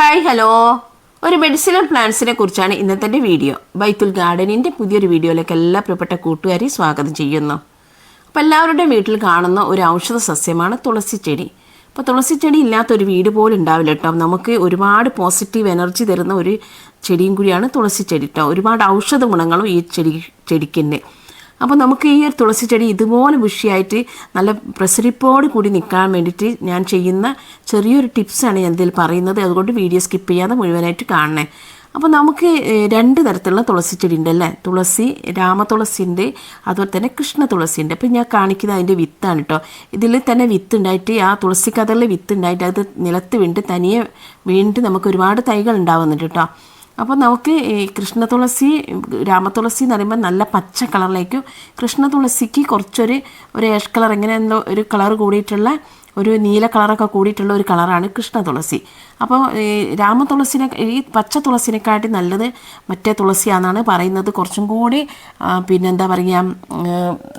Hi hello ഒരു medicinal പ്ലാന്റ്സിനെ കുറിച്ചാണ് ഇന്നത്തെ വീഡിയോ. ബൈത്തുൽ ഗാർഡനിന്റെ പുതിയൊരു വീഡിയോയിലേക്ക് എല്ലാ പ്രിയപ്പെട്ട കൂട്ടുകാരെയും സ്വാഗതം ചെയ്യുന്നു. അപ്പോൾ എല്ലാവരുടെയും വീട്ടിൽ കാണുന്ന ഒരു ഔഷധ സസ്യമാണ് തുളസി ചെടി അപ്പോൾ തുളസി ചെടി ഇല്ലാത്ത ഒരു വീട് പോലും ഉണ്ടാവില്ല കേട്ടോ. നമുക്ക് ഒരുപാട് പോസിറ്റീവ് എനർജി തരുന്ന ഒരു ചെടിയും കൂടിയാണ് തുളസി ചെടി കേട്ടോ. ഒരുപാട് ഔഷധ ഗുണങ്ങളും ഈ ചെടി ചെടിക്കുണ്ട്. അപ്പോൾ നമുക്ക് ഈ ഒരു തുളസി ചെടി ഇതുപോലെ ബുഷിയായിട്ട് നല്ല പ്രസരിപ്പോട് കൂടി നിൽക്കാൻ വേണ്ടിയിട്ട് ഞാൻ ചെയ്യുന്ന ചെറിയൊരു ടിപ്സാണ് ഞാൻ ഇതിൽ പറയുന്നത്. അതുകൊണ്ട് വീഡിയോ സ്കിപ്പ് ചെയ്യാതെ മുഴുവനായിട്ട് കാണണേ. അപ്പോൾ നമുക്ക് രണ്ട് തരത്തിലുള്ള തുളസി ചെടി ഉണ്ട് അല്ലേ? തുളസി രാമതുളസി ഉണ്ട് അതുപോലെ തന്നെ കൃഷ്ണ തുളസി ഉണ്ട് അപ്പോൾ ഞാൻ കാണിക്കുന്നത് അതിന്റെ വിത്താണ് കേട്ടോ ഇതിൽ തന്നെ വിത്ത് ഉണ്ടായിട്ട് ആ തുളസി കതറിൽ വിത്ത് ഉണ്ടായിട്ട് അത് നിലത്ത് വീണ്ട് തനിയെ വീണ്ട് നമുക്ക് ഒരുപാട് തൈകൾ ഉണ്ടാവുന്നുണ്ട് കേട്ടോ അപ്പോൾ നമുക്ക് ഈ കൃഷ്ണ തുളസി രാമതുളസി എന്ന് പറയുമ്പോൾ നല്ല പച്ച കളറിലേക്കും കൃഷ്ണ തുളസിക്ക് കുറച്ചൊരു ഒരു ഏഷ് കളർ എങ്ങനെ എന്തോ ഒരു കളർ കൂടിയിട്ടുള്ള ഒരു നീല കളറൊക്കെ കൂടിയിട്ടുള്ള ഒരു കളറാണ് കൃഷ്ണ തുളസി. അപ്പോൾ ഈ രാമതുളസിനെ ഈ പച്ച തുളസിനെക്കാട്ടി നല്ലത് മറ്റേ തുളസിയാണെന്നാണ് പറയുന്നത്. കുറച്ചും കൂടി പിന്നെന്താ പറയുക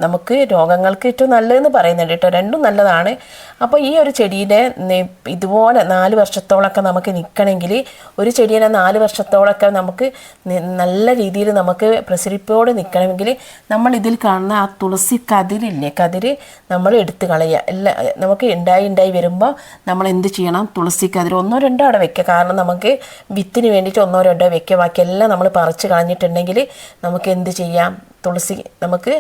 നമുക്ക് രോഗങ്ങൾക്ക് ഏറ്റവും നല്ലതെന്ന് പറയുന്നുണ്ട് കേട്ടോ. രണ്ടും നല്ലതാണ്. അപ്പോൾ ഈ ഒരു ചെടീനെ ഇതുപോലെ നാല് വർഷത്തോളൊക്കെ നമുക്ക് നിൽക്കണമെങ്കിൽ ഒരു ചെടീനെ നാല് വർഷത്തോളൊക്കെ നമുക്ക് നല്ല രീതിയിൽ നമുക്ക് പ്രസരിപ്പോടെ നിൽക്കണമെങ്കിൽ നമ്മൾ ഇതിൽ കാണുന്ന ആ തുളസി കതിരില്ലേ? കതിര് നമ്മൾ എടുത്ത് കളയുക. എല്ലാ നമുക്ക് ഉണ്ടായി ഉണ്ടായി വരുമ്പോൾ നമ്മൾ എന്ത് ചെയ്യണം? തുളസിക്ക് അതിൽ ഒന്നോ രണ്ടോ അവിടെ വെക്കുക കാരണം നമുക്ക് വിത്തിന് വേണ്ടിയിട്ട് ഒന്നോ രണ്ടോ വെക്കുക ബാക്കിയെല്ലാം നമ്മൾ പറിച്ച് കളഞ്ഞിട്ടുണ്ടെങ്കിൽ നമുക്ക് എന്ത് ചെയ്യാം? തുളസി നമുക്ക്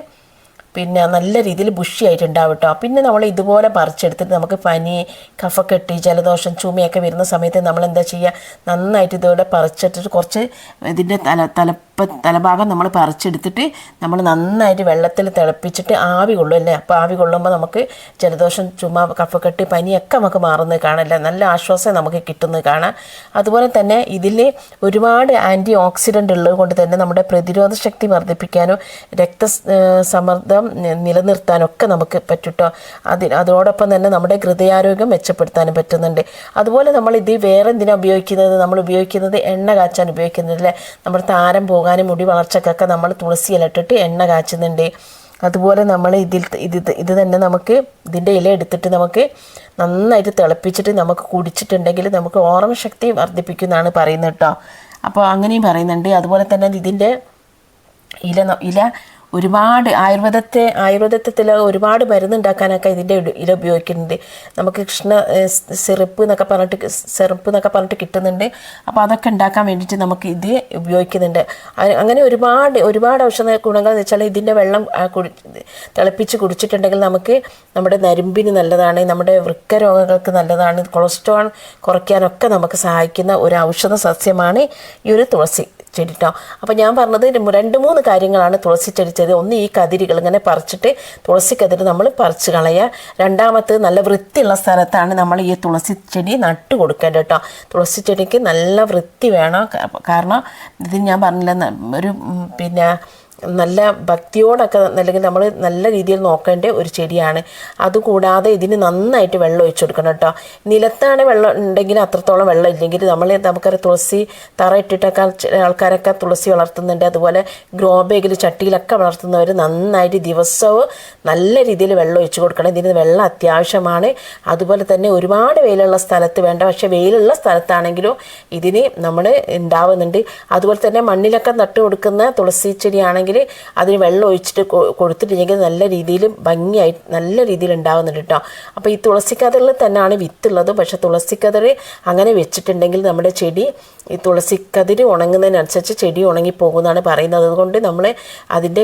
പിന്നെ നല്ല രീതിയിൽ ബുഷിയായിട്ടുണ്ടാവും കേട്ടോ പിന്നെ നമ്മൾ ഇതുപോലെ പറിച്ചെടുത്തിട്ട് നമുക്ക് പനി കഫക്കെട്ടി ജലദോഷം ചുമയൊക്കെ വരുന്ന സമയത്ത് നമ്മൾ എന്താ ചെയ്യുക നന്നായിട്ട് ഇതുപോലെ പറിച്ചെടുത്തിട്ട് കുറച്ച് ഇതിന്റെ തല തലപ്പ തലഭാഗം നമ്മൾ പറിച്ചെടുത്തിട്ട് നമ്മൾ നന്നായിട്ട് വെള്ളത്തിൽ തിളപ്പിച്ചിട്ട് ആവി കൊള്ളും അല്ലേ? അപ്പോൾ ആവി കൊള്ളുമ്പോൾ നമുക്ക് ജലദോഷം ചുമ കഫക്കെട്ടി പനിയൊക്കെ നമുക്ക് മാറുന്നത് കാണല്ലേ നല്ല ആശ്വാസം നമുക്ക് കിട്ടുന്നത് കാണാം. അതുപോലെ തന്നെ ഇതിൽ ഒരുപാട് ആന്റി ഓക്സിഡന്റ് ഉള്ളത് കൊണ്ട് തന്നെ നമ്മുടെ പ്രതിരോധ ശക്തി വർദ്ധിപ്പിക്കാനും രക്ത സമ്മർദ്ദം നിലനിർത്താനൊക്കെ നമുക്ക് പറ്റുട്ടോ. അതി അതോടൊപ്പം തന്നെ നമ്മുടെ ഹൃദയാരോഗ്യം മെച്ചപ്പെടുത്താനും പറ്റുന്നുണ്ട്. അതുപോലെ നമ്മൾ ഇത് വേറെ എന്തിനാണ് ഉപയോഗിക്കുന്നത്? നമ്മൾ ഉപയോഗിക്കുന്നത് എണ്ണ കാച്ചാൻ ഉപയോഗിക്കുന്നില്ലേ നമ്മുടെ താരം പോകാനും മുടി വളർച്ചക്കൊക്കെ നമ്മൾ തുളസി ഇലട്ടിട്ട് എണ്ണ കാച്ചുന്നുണ്ട്. അതുപോലെ നമ്മൾ ഇതിൽ ഇത് ഇത് തന്നെ നമുക്ക് ഇതിന്റെ ഇല എടുത്തിട്ട് നമുക്ക് നന്നായിട്ട് തിളപ്പിച്ചിട്ട് നമുക്ക് കുടിച്ചിട്ടുണ്ടെങ്കിൽ നമുക്ക് ഓർമ്മ ശക്തി വർദ്ധിപ്പിക്കുന്നതാണ് പറയുന്നത് കേട്ടോ. അപ്പോൾ അങ്ങനെയും പറയുന്നുണ്ട്. അതുപോലെ തന്നെ ഇതിന്റെ ഇല ഇല ഒരുപാട് ആയുർവേദത്തെ ആയുർവേദത്തിൽ ഒരുപാട് മരുന്നുണ്ടാക്കാനൊക്കെ ഇതിന്റെ ഇല ഉപയോഗിക്കുന്നുണ്ട്. നമുക്ക് കൃഷ്ണ സിറപ്പ് എന്നൊക്കെ പറഞ്ഞിട്ട് സിറപ്പ് എന്നൊക്കെ പറഞ്ഞിട്ട് കിട്ടുന്നുണ്ട്. അപ്പോൾ അതൊക്കെ ഉണ്ടാക്കാൻ വേണ്ടിയിട്ട് നമുക്ക് ഇത് ഉപയോഗിക്കുന്നുണ്ട്. അങ്ങനെ ഒരുപാട് ഒരുപാട് ഔഷധ ഗുണങ്ങൾ എന്ന് വെച്ചാൽ ഇതിന്റെ വെള്ളം കുടി തിളപ്പിച്ച് കുടിച്ചിട്ടുണ്ടെങ്കിൽ നമുക്ക് നമ്മുടെ നരുമ്പിന് നല്ലതാണ് നമ്മുടെ വൃക്ക രോഗങ്ങൾക്ക് നല്ലതാണ് കൊളസ്ട്രോൾ കുറയ്ക്കാനൊക്കെ നമുക്ക് സഹായിക്കുന്ന ഒരു ഔഷധ സസ്യമാണ് ഈ ഒരു തുളസി. ചെടി കേട്ടോ അപ്പോൾ ഞാൻ പറഞ്ഞത് രണ്ട് മൂന്ന് കാര്യങ്ങളാണ് തുളസി ചെടി ചെയ്ത് ഒന്ന് ഈ കതിരുകൾ ഇങ്ങനെ പറിച്ചിട്ട് തുളസി കതിര് നമ്മൾ പറിച്ച് കളയുക രണ്ടാമത് നല്ല വൃത്തിയുള്ള സ്ഥലത്താണ് നമ്മൾ ഈ തുളസി ചെടി നട്ട് കൊടുക്കേണ്ടത് കേട്ടോ. തുളസി ചെടിക്ക് നല്ല വൃത്തി വേണം. കാരണം ഇത് ഞാൻ പറഞ്ഞില്ല ഒരു പിന്നെ നല്ല ഭക്തിയോടൊക്കെ അല്ലെങ്കിൽ നമ്മൾ നല്ല രീതിയിൽ നോക്കേണ്ട ഒരു ചെടിയാണ്. അതുകൂടാതെ ഇതിന് നന്നായിട്ട് വെള്ളം ഒഴിച്ചു കൊടുക്കണം കേട്ടോ. നിലത്താണ് വെള്ളം ഉണ്ടെങ്കിൽ അത്രത്തോളം വെള്ളം ഇല്ലെങ്കിൽ നമ്മൾ നമുക്കറിയാം തുളസി തറ ഇട്ടിട്ടൊക്കെ ആൾക്കാരൊക്കെ തുളസി വളർത്തുന്നുണ്ട്. അതുപോലെ ഗ്രോ ചട്ടിയിലൊക്കെ വളർത്തുന്നവർ നന്നായിട്ട് ദിവസവും നല്ല രീതിയിൽ വെള്ളം ഒഴിച്ചു കൊടുക്കണം. ഇതിന് വെള്ളം അത്യാവശ്യമാണ്. അതുപോലെ തന്നെ ഒരുപാട് വെയിലുള്ള സ്ഥലത്ത് വേണ്ട. പക്ഷെ വെയിലുള്ള സ്ഥലത്താണെങ്കിലും ഇതിന് നമ്മൾ ഉണ്ടാവുന്നുണ്ട്. അതുപോലെ തന്നെ മണ്ണിലൊക്കെ നട്ടു കൊടുക്കുന്ന തുളസി ചെടിയാണെങ്കിൽ അതിന് വെള്ളം ഒഴിച്ചിട്ട് കൊടുത്തിട്ടില്ലെങ്കിൽ നല്ല രീതിയിൽ ഭംഗിയായി നല്ല രീതിയിൽ ഉണ്ടാകുന്നുണ്ട് കേട്ടോ. അപ്പോൾ ഈ തുളസിക്കതറിൽ തന്നെയാണ് വിത്തുള്ളത്. പക്ഷെ തുളസിക്കതറ് അങ്ങനെ വെച്ചിട്ടുണ്ടെങ്കിൽ നമ്മുടെ ചെടി ഈ തുളസിക്കതിര് ഉണങ്ങുന്നതിനനുസരിച്ച് ചെടി ഉണങ്ങി പോകുന്നതാണ് പറയുന്നത്. അതുകൊണ്ട് നമ്മൾ അതിന്റെ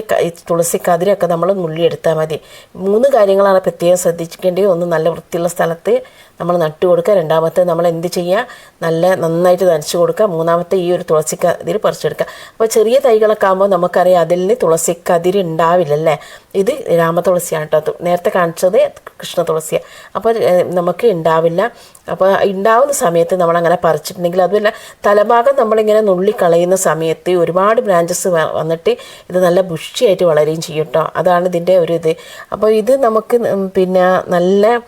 തുളസി കതിരൊക്കെ നമ്മൾ നുള്ളിയെടുത്താൽ മതി. മൂന്ന് കാര്യങ്ങളാണ് പ്രത്യേകം ശ്രദ്ധിക്കേണ്ടത്. ഒന്ന് നല്ല വൃത്തിയുള്ള സ്ഥലത്ത് നമ്മൾ നട്ടു കൊടുക്കുക. രണ്ടാമത്തെ നമ്മൾ എന്ത് ചെയ്യുക? നല്ല നന്നായിട്ട് നനച്ച് കൊടുക്കുക. മൂന്നാമത്തെ ഈ ഒരു തുളസിക്കതിര് പറിച്ചെടുക്കുക. അപ്പോൾ ചെറിയ തൈകളൊക്കെ ആകുമ്പോൾ നമുക്കറിയാം അതിൽ നിന്ന് തുളസിക്കതിര് ഉണ്ടാവില്ലല്ലേ? ഇത് രാമതുളസിയാണ് കേട്ടോ. നേരത്തെ കാണിച്ചത് കൃഷ്ണ തുളസിയാണ് അപ്പോൾ നമുക്ക് ഉണ്ടാവില്ല. അപ്പോൾ ഉണ്ടാവുന്ന സമയത്ത് നമ്മളങ്ങനെ പറിച്ചിട്ടുണ്ടെങ്കിൽ അതുമല്ല തലഭാഗം നമ്മളിങ്ങനെ നുള്ളിക്കളയുന്ന സമയത്ത് ഒരുപാട് ബ്രാഞ്ചസ് വന്നിട്ട് ഇത് നല്ല ബുഷിയായിട്ട് വളരുകയും ചെയ്യും കേട്ടോ. അതാണ് ഇതിന്റെ ഒരു ഇത്. അപ്പോൾ ഇത് നമുക്ക് പിന്നെ നല്ല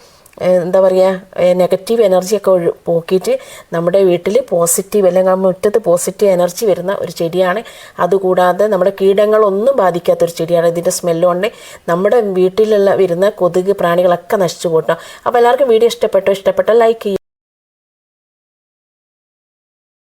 എന്താ പറയുക നെഗറ്റീവ് എനർജിയൊക്കെ ഒഴി പോക്കിയിട്ട് നമ്മുടെ വീട്ടിൽ പോസിറ്റീവ് അല്ലെങ്കിൽ മുറ്റത്ത് പോസിറ്റീവ് എനർജി വരുന്ന ഒരു ചെടിയാണ്. അതുകൂടാതെ നമ്മുടെ കീടങ്ങളൊന്നും ബാധിക്കാത്തൊരു ചെടിയാണ്. ഇതിന്റെ സ്മെല്ലുകൊണ്ട് നമ്മുടെ വീട്ടിലുള്ള വരുന്ന കൊതുക് പ്രാണികളൊക്കെ നശിച്ചു പോട്ടോ. അപ്പോൾ എല്ലാവർക്കും വീഡിയോ ഇഷ്ടപ്പെട്ടോ ഇഷ്ടപ്പെട്ടോ ലൈക്ക് ചെയ്യും.